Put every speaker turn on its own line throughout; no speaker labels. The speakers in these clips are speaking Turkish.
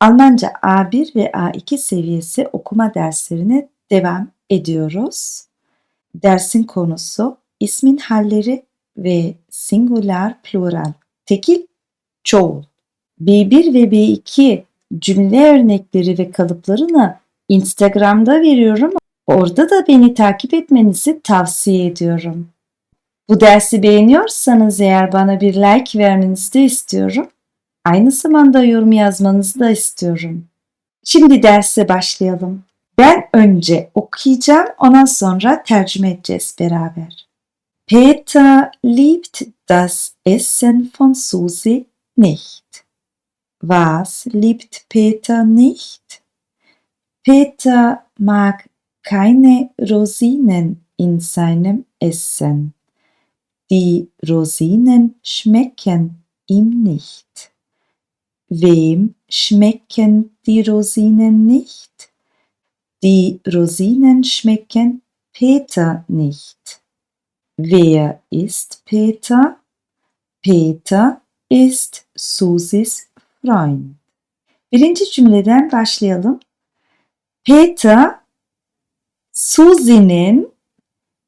Almanca A1 ve A2 seviyesi okuma derslerine devam ediyoruz. Dersin konusu ismin halleri ve singular plural. Tekil çoğul. B1 ve B2 cümle örnekleri ve kalıplarını Instagram'da veriyorum. Orada da beni takip etmenizi tavsiye ediyorum. Bu dersi beğeniyorsanız eğer bana bir like vermenizi de istiyorum. Aynı zamanda yorum yazmanızı da istiyorum. Şimdi derse başlayalım. Ben önce okuyacağım, ondan sonra tercüme edeceğiz beraber. Peter liebt das Essen von Susi nicht. Was liebt Peter nicht? Peter mag keine Rosinen in seinem Essen. Die Rosinen schmecken ihm nicht. Wem schmecken die Rosinen nicht? Die Rosinen schmecken Peter nicht. Wer ist Peter? Peter ist Susis Freund. Birinci cümleden başlayalım. Peter Suzi'nin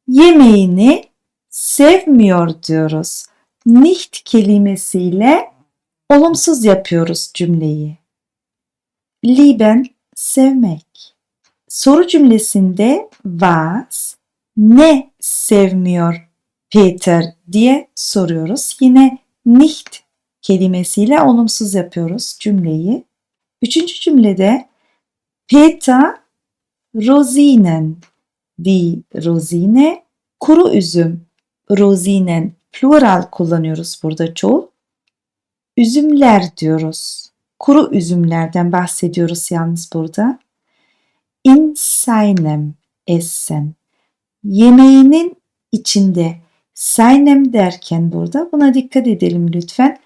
yemeğini sevmiyor diyoruz. Nicht kelimesiyle olumsuz yapıyoruz cümleyi. Lieben sevmek. Soru cümlesinde was ne sevmiyor Peter diye soruyoruz. Yine nicht kelimesiyle olumsuz yapıyoruz cümleyi. Üçüncü cümlede Peter Rosinen die Rosine kuru üzüm Rosinen plural kullanıyoruz burada çoğul. Üzümler diyoruz. Kuru üzümlerden bahsediyoruz yalnız burada. In seinem Essen. Yemeğinin içinde seinem derken burada buna dikkat edelim lütfen.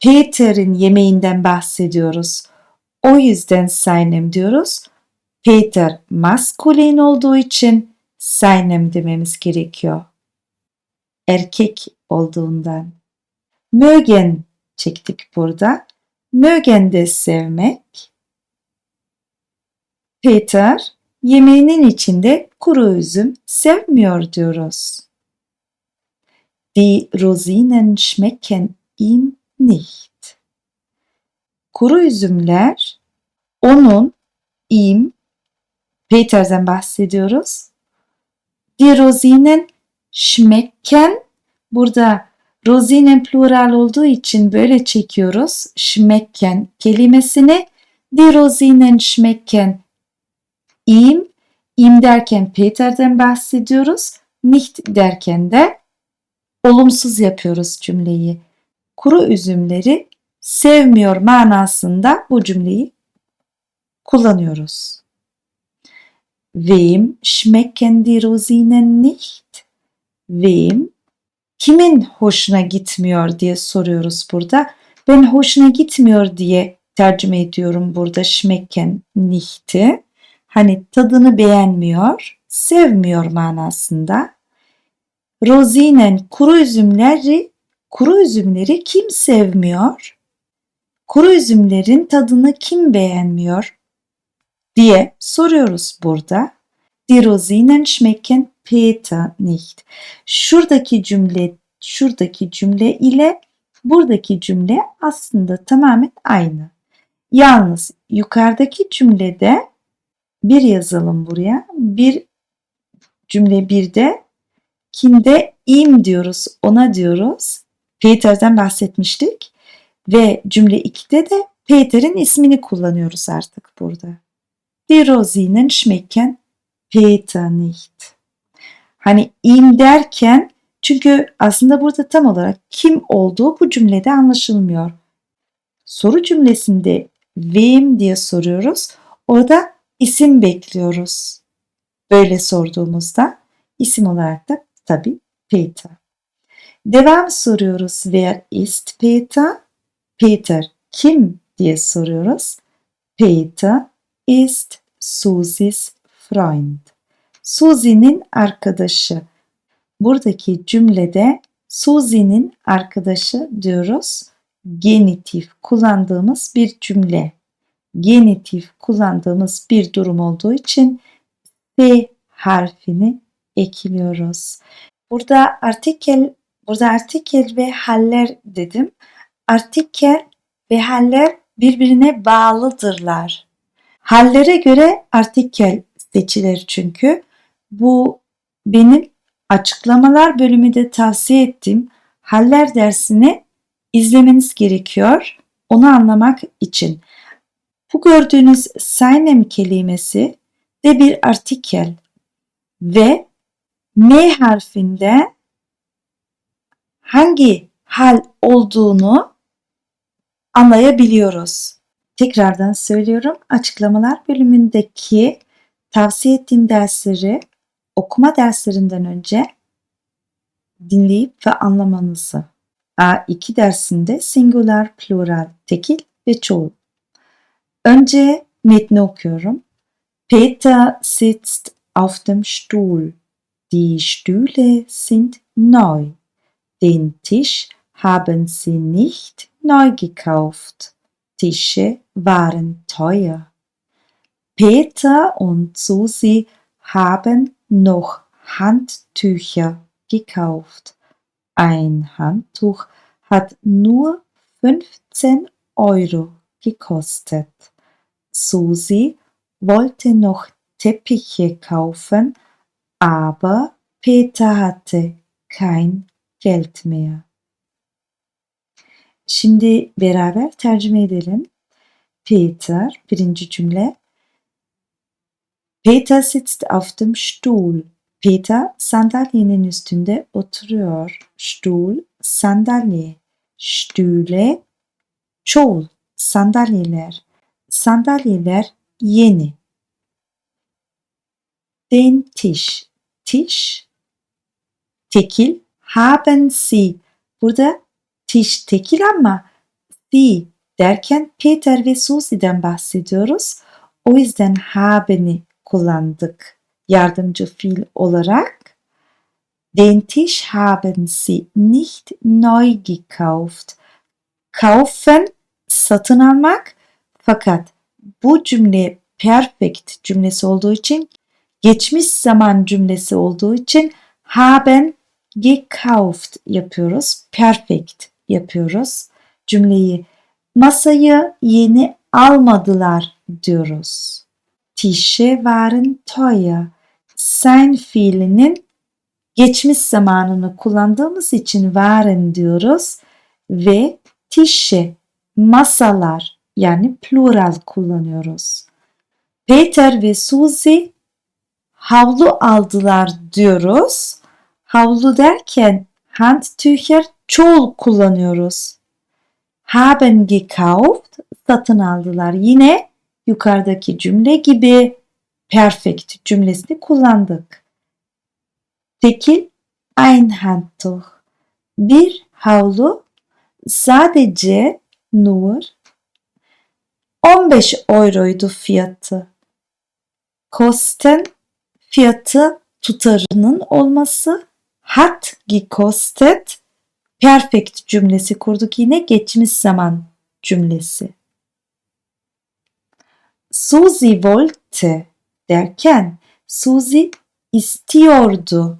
Peter'in yemeğinden bahsediyoruz. O yüzden seinem diyoruz. Peter maskulin olduğu için seinem dememiz gerekiyor. Erkek olduğundan. Mögen çektik burada. Mögen de sevmek. Peter yemeğinin içinde kuru üzüm sevmiyor diyoruz. Die Rosinen schmecken ihm nicht. Kuru üzümler onun ihm Peter'den bahsediyoruz. Die Rosinen schmecken burada Rosinen plural olduğu için böyle çekiyoruz. Schmecken kelimesini Die Rosinen schmecken ihm ihm derken Peter'den bahsediyoruz. Nicht derken de olumsuz yapıyoruz cümleyi. Kuru üzümleri sevmiyor manasında bu cümleyi kullanıyoruz. Wem schmecken die Rosinen nicht? Wem? Kimin hoşuna gitmiyor diye soruyoruz burada. Ben hoşuna gitmiyor diye tercüme ediyorum burada schmecken nicht'i. Hani tadını beğenmiyor, sevmiyor manasında. Rosinen kuru üzümleri, kuru üzümleri kim sevmiyor? Kuru üzümlerin tadını kim beğenmiyor? diye soruyoruz burada. Die Rosinen schmecken Peter nicht. Şuradaki cümle, şuradaki cümle ile buradaki cümle aslında tamamen aynı. Yalnız yukarıdaki cümlede bir yazalım buraya. Bir cümle birde kimde im diyoruz, ona diyoruz. Peter'den bahsetmiştik. Ve cümle 2'de de Peter'in ismini kullanıyoruz artık burada. Die Rosinen schmecken Peter nicht. Hani im derken çünkü aslında burada tam olarak kim olduğu bu cümlede anlaşılmıyor. Soru cümlesinde wem diye soruyoruz. Orada isim bekliyoruz. Böyle sorduğumuzda isim olarak da tabii Peter. Devam soruyoruz. Wer ist Peter? Peter kim diye soruyoruz. Peter ist Susis Freund. Susie'nin arkadaşı. Buradaki cümlede Susie'nin arkadaşı diyoruz. Genitif kullandığımız bir cümle. genitif kullandığımız bir durum olduğu için S harfini ekliyoruz. Burada artikel, burada artikel ve haller dedim. Artikel ve haller birbirine bağlıdırlar. Hallere göre artikel seçilir çünkü. Bu benim açıklamalar bölümünde tavsiye ettiğim haller dersini izlemeniz gerekiyor. Onu anlamak için. Bu gördüğünüz seinem kelimesi de bir artikel ve M harfinde hangi hal olduğunu anlayabiliyoruz. Tekrardan söylüyorum. Açıklamalar bölümündeki tavsiye ettiğim dersleri okuma derslerinden önce dinleyip ve anlamanızı. A2 dersinde singular, plural, tekil ve çoğul. Önce metni okuyorum. Peter sitzt auf dem Stuhl. Die Stühle sind neu. Den Tisch haben sie nicht neu gekauft. Tische waren teuer. Peter und Susi haben noch Handtücher gekauft. Ein Handtuch hat nur 15 Euro gekostet. Susi wollte noch Teppiche kaufen, aber Peter hatte kein Geld mehr. Şimdi beraber tercüme edelim. Peter, birinci cümle. Peter sitzt auf dem Stuhl. Peter sandalyenin üstünde oturuyor. Stuhl, sandalye. Stühle, çoğul, sandalyeler. Sandalyeler yeni. Den Tisch. Tisch, tekil. Haben Sie. Burada Tisch tekil ama Sie derken Peter ve Susie'den bahsediyoruz. O yüzden haben'i kullandık yardımcı fiil olarak. Den Tisch haben Sie nicht neu gekauft. Kaufen satın almak fakat bu cümle perfect cümlesi olduğu için geçmiş zaman cümlesi olduğu için haben gekauft yapıyoruz. Perfect yapıyoruz. Cümleyi masayı yeni almadılar diyoruz. Tische waren teuer. Sein fiilinin geçmiş zamanını kullandığımız için waren diyoruz ve Tische masalar yani plural kullanıyoruz. Peter ve Suzy havlu aldılar diyoruz. Havlu derken Handtücher çoğul kullanıyoruz. Haben gekauft satın aldılar. Yine yukarıdaki cümle gibi perfect cümlesini kullandık. Tekil ein Handtuch. Bir havlu sadece nur 15 euroydu fiyatı. Kosten fiyatı tutarının olması hat gekostet perfect cümlesi kurduk yine geçmiş zaman cümlesi. Suzy wollte derken Suzy istiyordu.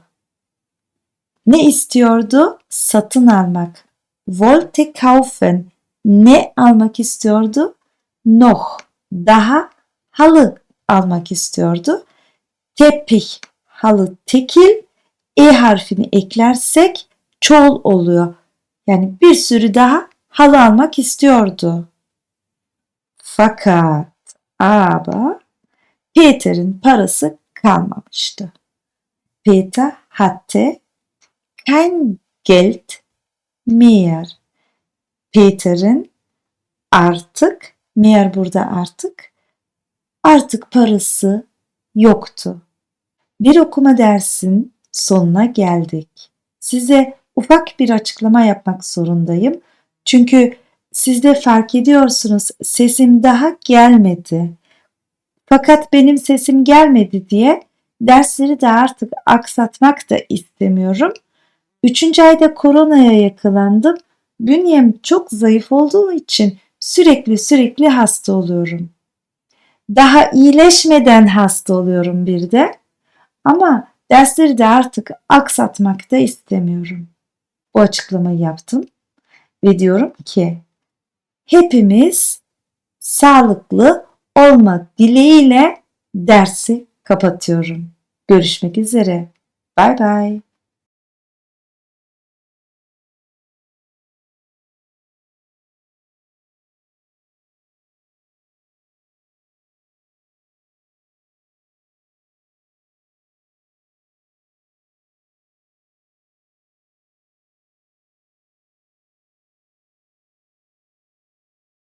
Ne istiyordu? Satın almak. Wollte kaufen. Ne almak istiyordu? Noch. Daha halı almak istiyordu. Teppich halı tekil. E harfini eklersek çoğul oluyor. Yani bir sürü daha halı almak istiyordu. Fakat aber Peter'in parası kalmamıştı. Peter hatte kein Geld mehr. Peter'in artık, mehr burada artık, artık parası yoktu. Bir okuma dersin sonuna geldik. Size ufak bir açıklama yapmak zorundayım. Çünkü siz de fark ediyorsunuz sesim daha gelmedi. Fakat benim sesim gelmedi diye dersleri de artık aksatmak da istemiyorum. Üçüncü ayda koronaya yakalandım. Bünyem çok zayıf olduğu için sürekli sürekli hasta oluyorum. daha iyileşmeden hasta oluyorum bir de. Ama dersleri de artık aksatmak da istemiyorum. Bu açıklamayı yaptım ve diyorum ki hepimiz sağlıklı olmak dileğiyle dersi kapatıyorum. Görüşmek üzere. Bay bay.